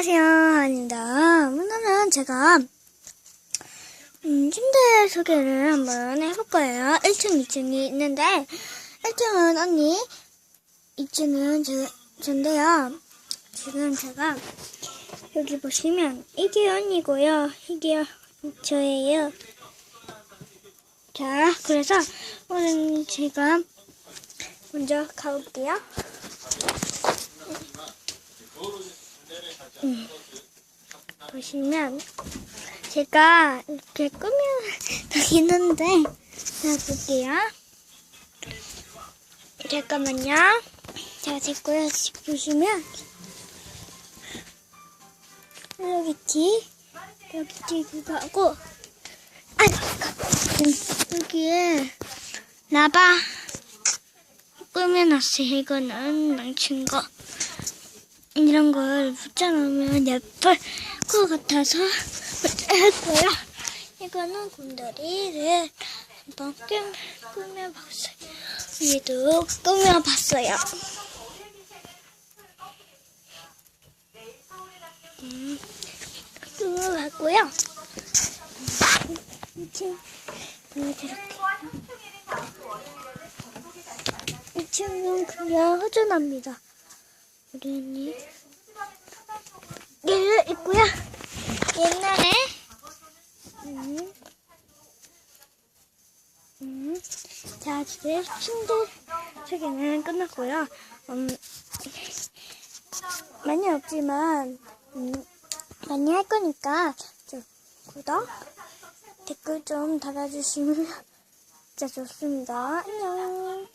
안녕하세요. 아닙니다. 오늘은 제가 음, 침대 소개를 한번 해볼 거예요. 1층, 2층이 있는데 1층은 언니, 2층은 저, 전데요. 지금 제가 여기 보시면 이게 언니고요. 이게 저예요. 자, 그래서 오늘 제가 먼저 가볼게요. 음, 보시면 제가 이렇게 꾸며 다니는데 자 볼게요. 잠깐만요. 자 됐고요. 지금 보시면 여기 있지 여기 있지 그거 하고 아. 여기에 나봐 꾸며놨어요. 이거는 망친 거. 이런 걸 붙여놓으면 예쁠 것 같아서 했고요. 이거는 곰돌이를 한번 꾸며, 꾸며봤어요. 위도 꾸며봤어요. 음, 꾸며봤고요. 이렇게 이 친구는 그냥 허전합니다. 우리 언니 얘를 있고요. 옛날에 음, 음, 자 이제 침대 소개는 끝났고요. 음, 많이 없지만 음, 많이 할 거니까 좀 구독 댓글 좀 달아주시면 진짜 좋습니다. 안녕.